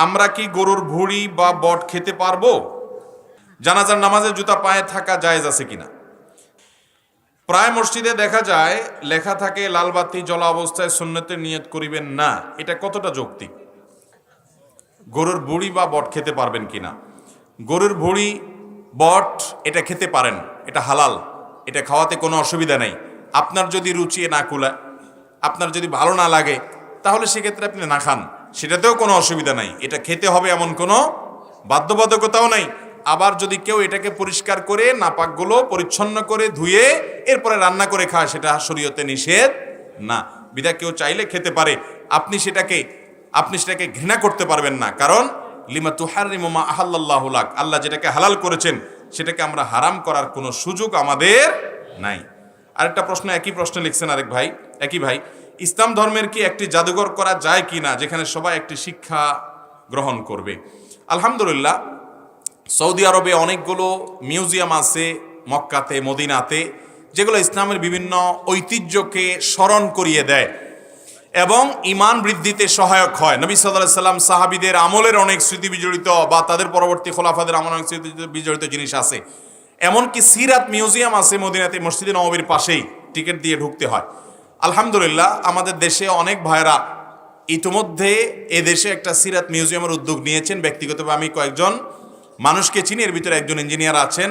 আমরা কি গরুর ভুড়ি বা বট খেতে পারব? জানাজার নামাজের জুতা পায়ে থাকা জায়েজ আছে কিনা? প্রায় মসজিদে দেখা যায়, লেখা থাকে, লালবাতি জলা অবস্থায় সুন্নতের নিয়ত করিবেন না। এটা কতটা যৌক্তিক? গরুর ভুড়ি বা বট খেতে পারবেন কিনা? গরুর ভুড়ি, বট, এটা খেতে পারেন। এটা হালাল। এটা খাওয়াতে কোনো অসুবিধা নেই। আপনার যদি রুচি না কুলায়, আপনার যদি ভালো না লাগে, তাহলে সেক্ষেত্রে আপনি না খান। সেটাতেও কোনো অসুবিধা নাই। এটা খেতে হবে এমন কোনো বাধ্যবাধকতাও নাই। আবার যদি কেউ এটাকে পরিষ্কার করে, নাপাকগুলো পরিচ্ছন্ন করে ধুয়ে এরপরে রান্না করে খায়, সেটা শরীয়তে নিষেধ না। বিদা কেউ চাইলে খেতে পারে। আপনি সেটাকে আপনি সেটাকে ঘৃণা করতে পারবেন না। কারণ, লিমা তুহারিমা আহাল্লাহ লাক, আল্লাহ যেটাকে হালাল করেছেন, সেটাকে আমরা হারাম করার কোনো সুযোগ আমাদের নাই। আরেকটা প্রশ্ন, একই প্রশ্ন লিখছেন আরেক ভাই, একই ভাই। ইসলাম ধর্মের কি একটি জাদুঘর করা যায় কি না, যেখানে সবাই একটি শিক্ষা গ্রহণ করবে? আলহামদুলিল্লাহ, সৌদি আরবে অনেকগুলো মিউজিয়াম আছে, মক্কাতে, মদিনাতে, যেগুলো ইসলামের বিভিন্ন ঐতিহ্যকে স্মরণ করিয়ে দেয় এবং ইমান বৃদ্ধিতে সহায়ক হয়। নবী সাল্লাহ সাল্লাম সাহাবিদের আমলের অনেক স্মৃতি বিজড়িত বা তাদের পরবর্তী খোলাফাদের আমলের অনেক স্মৃতি বিজড়িত জিনিস আছে। এমনকি সিরাত মিউজিয়াম আছে মদিনাতে, মসজিদে নবীর পাশেই, টিকিট দিয়ে ঢুকতে হয়। আলহামদুলিল্লাহ, আমাদের দেশে অনেক ভাইরা ইতিমধ্যে এ দেশে একটা সিরাত মিউজিয়ামের উদ্যোগ নিয়েছেন। ব্যক্তিগতভাবে আমি কয়েকজন মানুষকে চিনি, এর ভিতরে একজন ইঞ্জিনিয়ার আছেন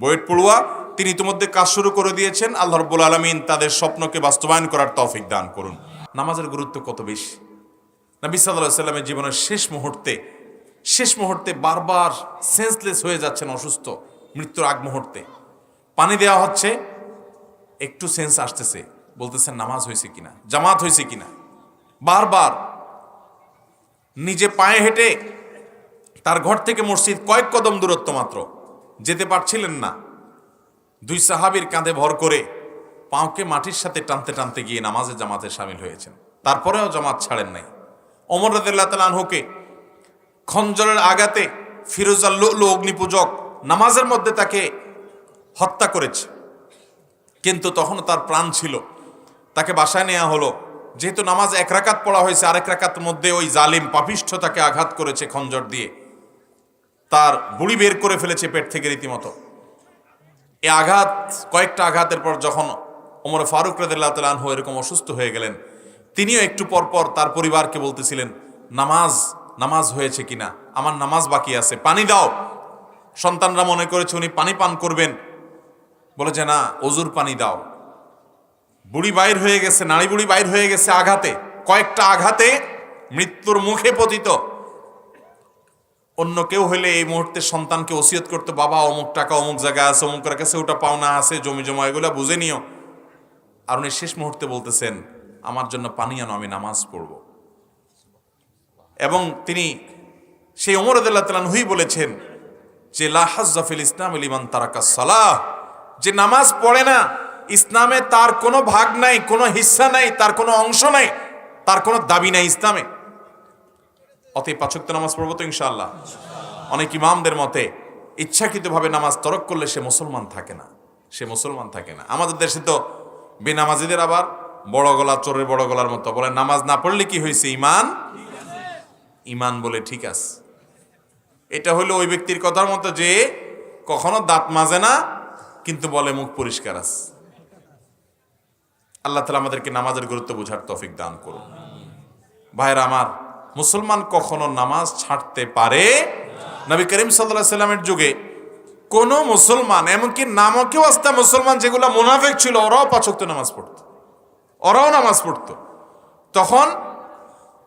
বয়েট পড়ুয়া। তিনি ইতিমধ্যে কাজ শুরু করে দিয়েছেন। আল্লাহ রব্বুল আলমিন তাদের স্বপ্নকে বাস্তবায়ন করার তৌফিক দান করুন। নামাজের গুরুত্ব কত বেশি? নবী সাল্লাহ সাল্লামের জীবনের শেষ মুহূর্তে শেষ মুহূর্তে বারবার সেন্সলেস হয়ে যাচ্ছেন অসুস্থ, মৃত্যুর আগ মুহূর্তে। পানি দেওয়া হচ্ছে, একটু সেন্স আসতেছে। বলতেছেন নামাজ হয়েছে কিনা? জামাত হয়েছে কিনা? বারবার নিজে পায়ে হেঁটে তার ঘর থেকে মসজিদ কয়েক কদম দূরত্ব মাত্র, যেতে পারছিলেন না। দুই সাহাবির কাঁধে ভর করে পাঁকে মাটির সাথে টানতে টানতে গিয়ে নামাজে জামাতে সামিল হয়েছেন। তারপরেও জামাত ছাড়েন নাই। অমর রাদিল্লাহ তালানহুকে খঞ্জরের ফিরোজাল লুলু অগ্নিপূজক নামাজের মধ্যে তাকে হত্যা করেছে। কিন্তু তখনও তার প্রাণ ছিল তাকে বাসায় নেওয়া হলো। যেহেতু নামাজ এক রাকাত পড়া হয়েছে, আরেক রাকাত মধ্যে ওই জালিম পাপিষ্ঠ তাকে আঘাত করেছে খঞ্জর দিয়ে। তার বুড়ি বের করে ফেলেছে পেট থেকে রীতিমতো। এ আঘাত, কয়েকটা আঘাতের পর যখন ওমর ফারুক রাদিল্লাহ তালাহ এরকম অসুস্থ হয়ে গেলেন, তিনিও একটু পর পর তার পরিবারকে বলতেছিলেন, নামাজ নামাজ হয়েছে কিনা? আমার নামাজ বাকি আছে, পানি দাও। সন্তানরা মনে করেছে, উনি পানি পান করবেন। বলে যে, না, অজুর পানি দাও। বুড়ি বাইর হয়ে গেছে, নারী বুড়ি বাইর হয়ে গেছে আঘাতে। কয়েকটা আঘাতে মৃত্যুর মুখে পতিত। অন্য কেউ হইলে এই মুহূর্তে সন্তানকে ওসিয়ত করতে, বাবা, অমুক টাকা, অমুক জায়গায় আছে অমুকের কাছে ওটা পাওনা আছে, জমি জমা, এগুলো বুঝে নিও। আর উনি শেষ মুহূর্তে বলতেছেন, আমার জন্য পানি আনো, আমি নামাজ পড়ব। এবং তিনি সেই ওমর আদাল্লাহ তালানহুই বলেছেন যে লাহাজ্জাফিল ইসলাম ইলিমান তারাকা সালাহ। যে নামাজ পড়ে না ইসলামে তার কোনো ভাগ নাই, কোনো হিস্সা নাই, তার কোনো অংশ নাই, তার কোনো দাবি নাই ইসলামে। অতএব পাচক্ত নামাজ পড়ব তো ইনশাআল্লাহ। অনেক ইমামদের মতে ইচ্ছাকৃতভাবে নামাজ তরক করলে সে মুসলমান থাকে না। সে মুসলমান থাকে না। আমাদের দেশে তো বেনামাজিদের আবার বড় গলা, চোরের বড় গলার মতো বলে, নামাজ না পড়লে কি হয়েছে ইমান? ইমান বলে ঠিক আছে। এটা হলো ওই ব্যক্তির কথার মতো যে কখনো দাঁত মাজে না, কিন্তু বলে মুখ পরিষ্কার আছে। আল্লাহ তালা আমাদেরকে নামাজের গুরুত্ব বোঝার তফিক দান করুন। ভাইরা আমার, মুসলমান কখনো নামাজ ছাড়তে পারে? নবী করিম সাল্লাহ সাল্লামের যুগে কোন মুসলমান, এমনকি নামকেও আসতে মুসলমান যেগুলো মোনাফেক ছিল, ওরাও পাচক নামাজ পড়তো। ওরাও নামাজ পড়তো। তখন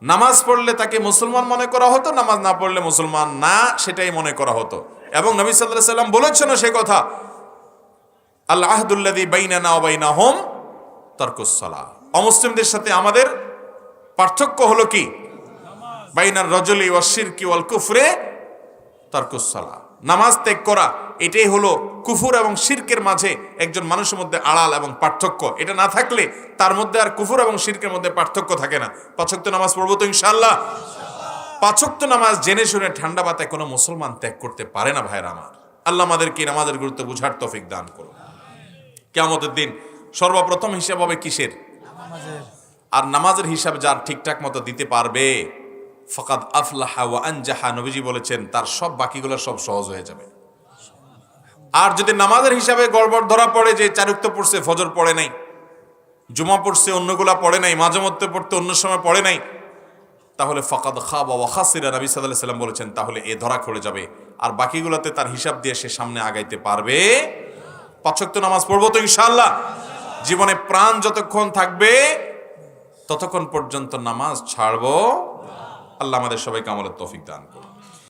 নামাজ পড়লে তাকে মুসলমান মনে করা হতো, নামাজ না পড়লে মুসলমান না, সেটাই মনে করা হতো। এবং নবী সাল্লাহ সাল্লাম বলেছেন সে কথা আল্লাহ আহদুল্লাদি বাইনা ও বাইনা হোম তর্কসলা। অমুসলিমদের সাথে আমাদের পার্থক্য হলো কি? বাইনার রজলি ওয়াশির কি ওয়াল কুফরে তর্কসলা। নামাজ ত্যাগ করা, এটাই হলো কুফুর এবং শিরকের মাঝে একজন মানুষের মধ্যে আড়াল এবং পার্থক্য। এটা না থাকলে তার মধ্যে আর কুফুর এবং শিরকের মধ্যে পার্থক্য থাকে না। পাচক্ত নামাজ পড়ব তো ইনশাল্লাহ পাচক্ত নামাজ জেনে শুনে ঠান্ডা বাতায় কোনো মুসলমান ত্যাগ করতে পারে না ভাইরা আমার। আল্লাহ আমাদেরকে নামাজের গুরুত্ব বুঝার তফিক দান করুন কেমতের দিন সর্বপ্রথম হিসাব হবে কিসের? আর নামাজের হিসাব যার ঠিকঠাক মতো দিতে পারবে ফকাদ আফলাহা ওয়া আনজাহা নবীজি বলেছেন তার সব বাকিগুলো সব সহজ হয়ে যাবে। আর যদি নামাজের হিসাবে গড়বড় ধরা পড়ে যে চারুক্ত পড়ছে ফজর পড়ে নাই জুমা পড়ছে অন্যগুলা পড়ে নাই মাঝে মধ্যে পড়তে অন্য সময় পড়ে নাই তাহলে ফকাদ খা বা ওয়াখাসিরা নবী সাল্লাহ সাল্লাম বলেছেন তাহলে এ ধরা খড়ে যাবে। আর বাকিগুলোতে তার হিসাব দিয়ে সে সামনে আগাইতে পারবে। পাঁচক্ত নামাজ পড়ব তো ইনশাআল্লাহ। জীবনে প্রাণ যতক্ষণ থাকবে, ততক্ষণ পর্যন্ত নামাজ ছাড়বো। আল্লাহ আমাদের সবাইকে আমলের তফিক দান করুন।